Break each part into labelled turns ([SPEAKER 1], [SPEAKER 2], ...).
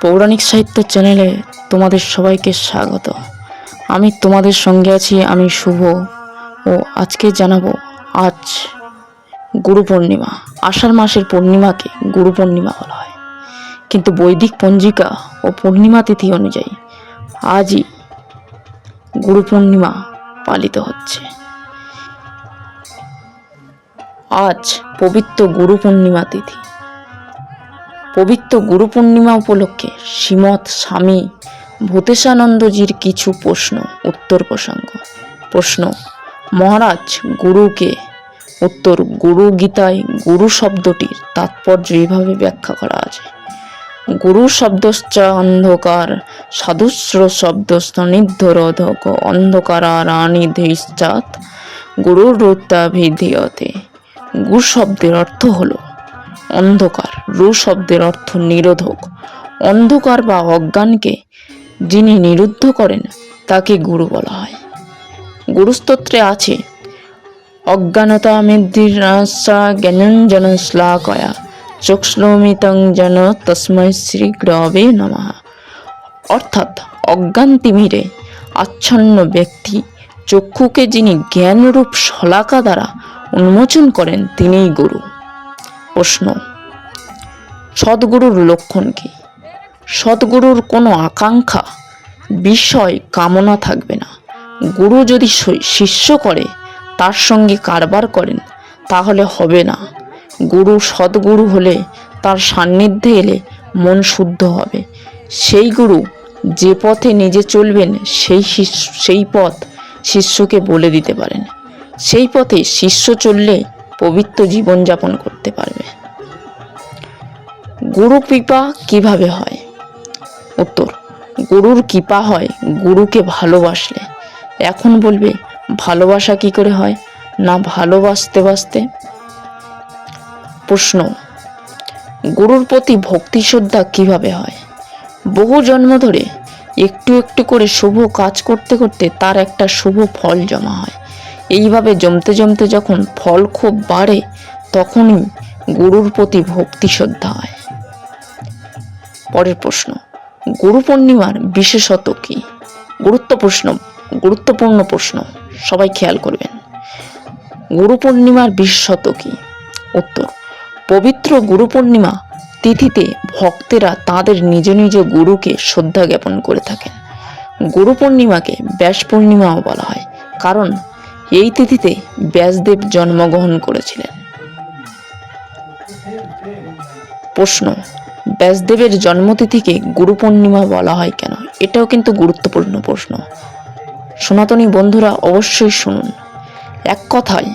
[SPEAKER 1] পৌরাণিক সাহিত্য চ্যানেলে তোমাদের সবাইকে স্বাগত। আমি তোমাদের সঙ্গে আছি, আমি শুভ, ও আজকে জানাব আজ গুরু পূর্ণিমা। আষাঢ় মাসের পূর্ণিমাকে গুরু পূর্ণিমা বলা হয়। কিন্তু বৈদিক পঞ্জিকা ও পূর্ণিমা তিথি অনুযায়ী আজই গুরু পূর্ণিমা পালিত হচ্ছে। আজ পবিত্র গুরু পূর্ণিমা তিথি। পবিত্র গুরু পূর্ণিমা উপলক্ষে শ্রীমৎ স্বামী ভূতেশানন্দজির কিছু প্রশ্ন, উত্তর প্রসঙ্গ। প্রশ্ন, মহারাজ গুরুকে উত্তর গুরু গীতায় গুরু শব্দটির তাৎপর্য এইভাবে ব্যাখ্যা করা আছে। গুরু শব্দশ্চ অন্ধকার, সাধুস্র শব্দস্থ নিধ্যরোধক অন্ধকারারানি ধৈশ্চাত গুরুর গুরুরুত্তাভিধীয়তে গুরু শব্দের অর্থ হলো অন্ধকার, রু শব্দের অর্থ নিরোধক। অন্ধকার বা অজ্ঞানকে যিনি নিরুদ্ধ করেন, তাকে গুরু বলা হয়। গুরুস্তোত্রে আছে, অজ্ঞানতা জ্ঞানঞ্জন শ্লাকয়া চক্ষুমিতং জন তস্মৈ শ্রী গ্রবে নমঃ। অর্থাৎ অজ্ঞান তিমিরে আচ্ছন্ন ব্যক্তি, চক্ষুকে যিনি জ্ঞানরূপ শলাকা দ্বারা উন্মোচন করেন, তিনিই গুরু। প্রশ্ন। সদ্গুরুর লক্ষণ কি? সদ্গুরুর কোনো আকাঙ্ক্ষা? বিষয় কামনা থাকবে না। গুরু যদি শিষ্য করে, তার সঙ্গে কারবার করেন, তাহলে হবে না। গুরু সদ্গুরু হলে তার সান্নিধ্যে এলে মন শুদ্ধ হবে। সেই গুরু যে পথে নিজে চলবেন, সেই সেই পথ শিষ্যকে বলে দিতে পারেন। সেই পথে শিষ্য চললে পবিত্র জীবনযাপন করতে পারবে। গুরু কৃপা কীভাবে হয়? উত্তর, গুরুর কৃপা হয় গুরুকে ভালোবাসলে। এখন বলবে, ভালোবাসা কি করে হয়? না ভালোবাসতে বাসতে? প্রশ্ন, গুরুর প্রতি ভক্তি শ্রদ্ধা কীভাবে হয়? বহু জন্ম ধরে একটু একটু করে শুভ কাজ করতে করতে তার একটা শুভ ফল জমা হয়। এইভাবে জমতে জমতে যখন ফল খুব বাড়ে, তখনই গুরুর প্রতি ভক্তি শ্রদ্ধা হয়। পরের প্রশ্ন, গুরু পূর্ণিমার বিশেষত কি? গুরুত্ব প্রশ্ন, গুরুত্বপূর্ণ প্রশ্ন, সবাই খেয়াল করবেন। গুরু পূর্ণিমার বিশেষত কি? উত্তর, পবিত্র গুরু পূর্ণিমা তিথিতে ভক্তেরা তাদের নিজ নিজ গুরুকে শ্রদ্ধা জ্ঞাপন করে থাকেন। গুরু পূর্ণিমাকে ব্যাস পূর্ণিমাও বলা হয়, কারণ এই তিথিতে ব্যাসদেব জন্মগ্রহণ করেছিলেন। প্রশ্ন, ব্যাসদেবের জন্মতিথিকে গুরু পূর্ণিমা বলা হয় কেন? এটাও কিন্তু গুরুত্বপূর্ণ প্রশ্ন। সনাতনী বন্ধুরা অবশ্যই শুনুন। এক কথায়,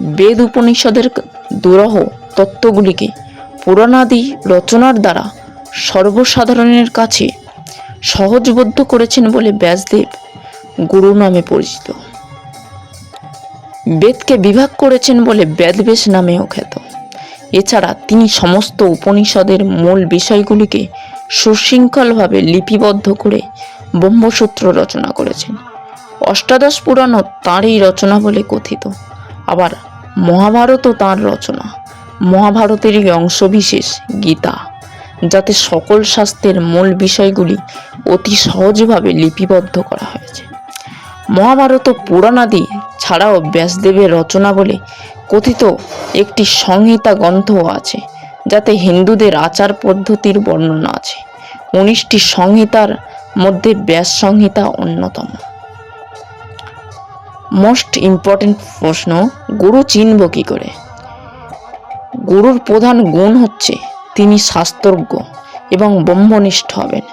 [SPEAKER 1] বেদ উপনিষদের দুরহ তত্ত্বগুলিকে পুরাণাদি রচনার দ্বারা সর্বসাধারণের কাছে সহজবদ্ধ করেছেন বলে ব্যাসদেব গুরু নামে পরিচিত। বেদকে বিভাগ করেছেন বলে বেদবেশ নামেও খ্যাত। এছাড়া তিনি সমস্ত উপনিষদের মূল বিষয়গুলিকে সুশৃঙ্খলভাবে লিপিবদ্ধ করে ব্রহ্মসূত্র রচনা করেছেন। অষ্টাদশ পুরাণও তাঁরই রচনা বলে কথিত। আবার মহাভারতও তাঁর রচনা। মহাভারতেরই অংশবিশেষ গীতা, যাতে সকল শাস্ত্রের মূল বিষয়গুলি অতি সহজভাবে লিপিবদ্ধ করা হয়েছে। মহাভারত পুরাণাদি ছাড়াও ব্যাসদেবের রচনা বলে কথিত একটি সংহিতা গ্রন্থও আছে, যাতে হিন্দুদের আচার পদ্ধতির বর্ণনা আছে। উনিশটি সংহিতার মধ্যে ব্যাস সংহিতা অন্যতম। মোস্ট ইম্পর্টেন্ট প্রশ্ন, গুরু চিনব কি করে? গুরুর প্রধান গুণ হচ্ছে তিনি শাস্ত্রজ্ঞ এবং ব্রহ্মনিষ্ঠ হবেন।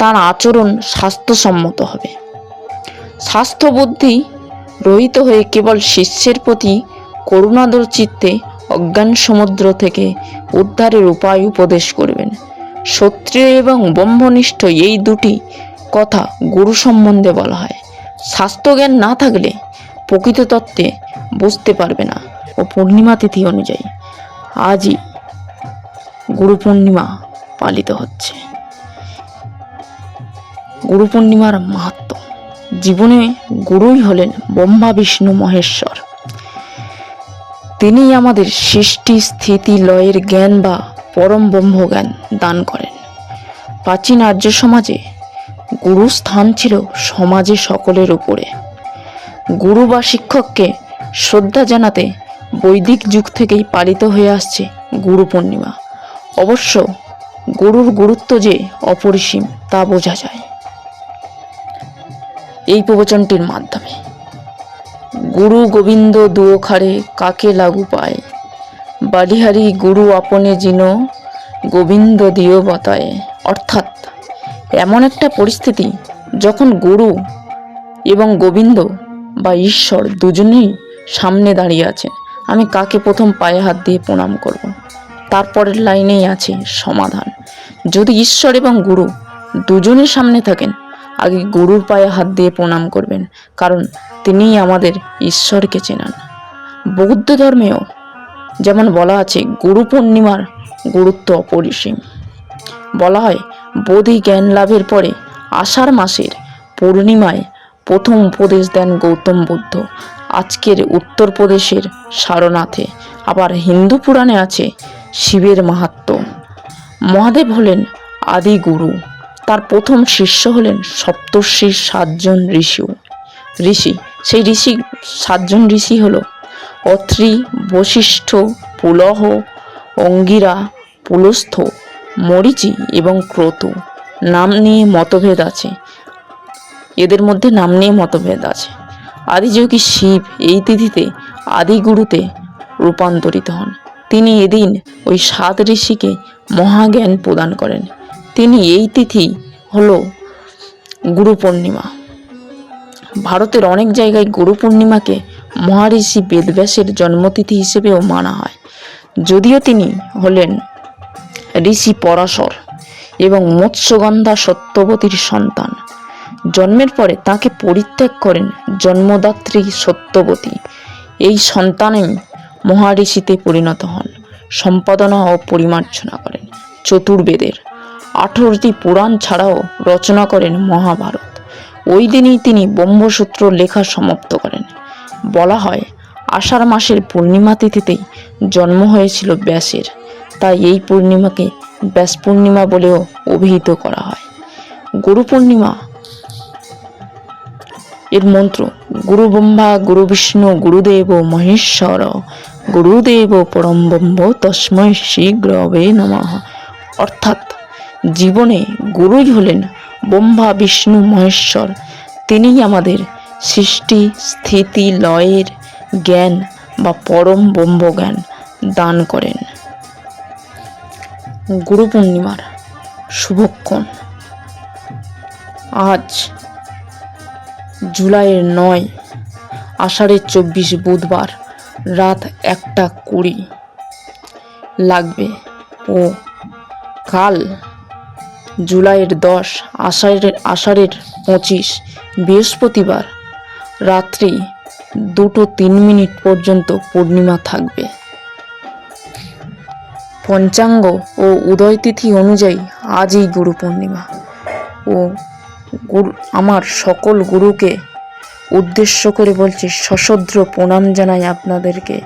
[SPEAKER 1] তার আচরণ স্বাস্থ্যসম্মত হবে। স্বাস্থ্য বুদ্ধি রহিত হয়ে কেবল শিষ্যের প্রতি করুণাদর চিত্তে অজ্ঞান সমুদ্র থেকে উদ্ধারের উপায় উপদেশ করবেন। সত্রিয় এবং ব্রহ্মনিষ্ঠ এই দুটি কথা গুরু সম্বন্ধে বলা হয়। স্বাস্থ্যজ্ঞান না থাকলে প্রকৃত তত্ত্বে বুঝতে পারবে না ও পূর্ণিমা তিথি অনুযায়ী। আজই গুরু পূর্ণিমা পালিত হচ্ছে। গুরু পূর্ণিমার মাহাত্ম। জীবনে গুরুই হলেন ব্রহ্মা, বিষ্ণু, মহেশ্বর। তিনি আমাদের সৃষ্টি, স্থিতি, লয়ের জ্ঞান বা পরম ব্রহ্ম জ্ঞান দান করেন। প্রাচীন আর্য সমাজে গুরুর স্থান ছিল সমাজে সকলের উপরে। গুরু বা শিক্ষককে শ্রদ্ধা জানাতে বৈদিক যুগ থেকেই পালিত হয়ে আসছে গুরু পূর্ণিমা। অবশ্য গুরুর গুরুত্ব যে অপরিসীম তা বোঝা যায়। এই প্রবচনটির মাধ্যমে। গুরু গোবিন্দ দুয়োখারে কাকে লাগু পায়? বালিহারি গুরু আপনে জিন, গোবিন্দ দিও বতায়। অর্থাৎ, এমন একটা পরিস্থিতি যখন গুরু এবং গোবিন্দ বা ঈশ্বর দুজনেই সামনে দাঁড়িয়ে আছেন, আমি কাকে প্রথম পায়ে হাত দিয়ে প্রণাম করব। তারপরের লাইনেই আছে সমাধান। যদি ঈশ্বর এবং গুরু দুজনের সামনে থাকেন আগে গুরুর পায়ে হাত দিয়ে প্রণাম করবেন, কারণ তিনিই আমাদের ঈশ্বরকে চেনান। বৌদ্ধ ধর্মেও যেমন বলা আছে, গুরু পূর্ণিমার গুরুত্ব অপরিসীম। বলা হয়, বোধি জ্ঞান লাভের পরে আষাঢ় মাসের পূর্ণিমায় প্রথম উপদেশ দেন গৌতম বুদ্ধ। আজকের উত্তরপ্রদেশের সারনাথে। আবার হিন্দু পুরাণে আছে শিবের মাহাত্ম্য মহাদেব হলেন আদি গুরু তার প্রথম শিষ্য হলেন সপ্তর্ষির সাতজন ঋষিও। ঋষি, সেই ঋষি, সাতজন ঋষি হল অত্রি, বশিষ্ঠ, পুলহ, অঙ্গিরা, পুলস্থ, মরিচি এবং ক্রত। নাম নিয়ে মতভেদ আছে। এদের মধ্যে নাম নিয়ে মতভেদ আছে। আদিযোগী শিব এই তিথিতে আদিগুরুতে রূপান্তরিত হন। তিনি এদিন ওই সাত ঋষিকে মহাজ্ঞান প্রদান করেন। তিনি এই তিথি হলো গুরু পূর্ণিমা ভারতের অনেক জায়গায় গুরু পূর্ণিমাকে মহারিষি বেদব্যাসের জন্মতিথি হিসেবেও মানা হয়। যদিও তিনি হলেন ঋষি পরাশর এবং মৎস্যগন্ধা সত্যবতীর সন্তান। জন্মের পরে তাকে পরিত্যাগ করেন জন্মদাত্রী সত্যবতী। এই সন্তানই মহারিষিতে পরিণত হন, সম্পাদনা ও পরিমার্জনা করেন চতুর্বেদের। আঠেরোটি পুরাণ ছাড়াও রচনা করেন মহাভারত। ওই দিনই তিনি ব্রহ্মসূত্র লেখা সমাপ্ত করেন। বলা হয়, আষাঢ় মাসের পূর্ণিমা তিথিতেই জন্ম হয়েছিল ব্যাসের। তাই এই পূর্ণিমাকে ব্যাস পূর্ণিমা বলেও অভিহিত করা হয়। গুরু পূর্ণিমা, এর মন্ত্র, গুরু ব্রহ্মা, গুরু বিষ্ণু, গুরুদেব, মহেশ্বর, গুরুদেব পরম ব্রহ্ম, তস্মৈ শীঘ্রবে নমঃ। অর্থাৎ জীবনে গুরুই হলেন ব্রহ্মা, বিষ্ণু, মহেশ্বর। তিনিই আমাদের সৃষ্টি, স্থিতি, লয়ের জ্ঞান বা পরম ব্রহ্মজ্ঞান দান করেন। গুরু পূর্ণিমার শুভক্ষণ। আজ জুলাইয়ের নয়, আষাঢ়ের চব্বিশ বুধবার রাত একটা কুড়ি লাগবে ও কাল জুলাইয়ের দশ, আষাঢ়ের আষাঢ়ের পঁচিশ, বৃহস্পতিবার রাত্রি দুটো তিন মিনিট পর্যন্ত পূর্ণিমা থাকবে। পঞ্চাঙ্গ ও উদয় তিথি অনুযায়ী আজই গুরু পূর্ণিমা ও গুরু, আমার সকল গুরুকে উদ্দেশ্য করে বলছি, সশদ্র প্রণাম জানাই আপনাদেরকে।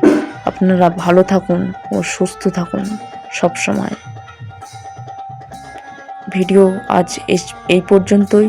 [SPEAKER 1] আপনারা ভালো থাকুন ও সুস্থ থাকুন সবসময়। ভিডিও আজ এই পর্যন্তই।